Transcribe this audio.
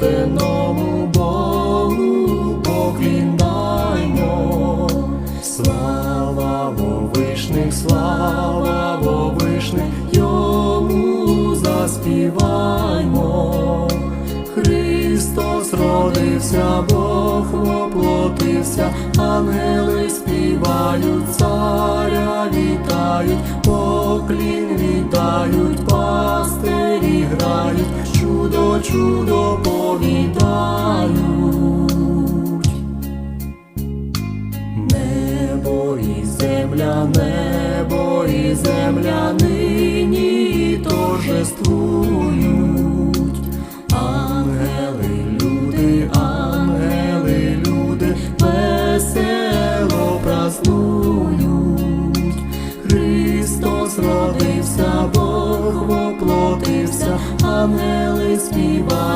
рожденому Богу поклінаймо. Слава вовишних, слава вовишних, йому заспіваймо. Христос родився, Бог воплотився, ангели співають, царя вітають, поклін вітають, пастирі грають, чудо, чудо повідають. Небо і земля, небо і земля нині торжествують. ангели співають.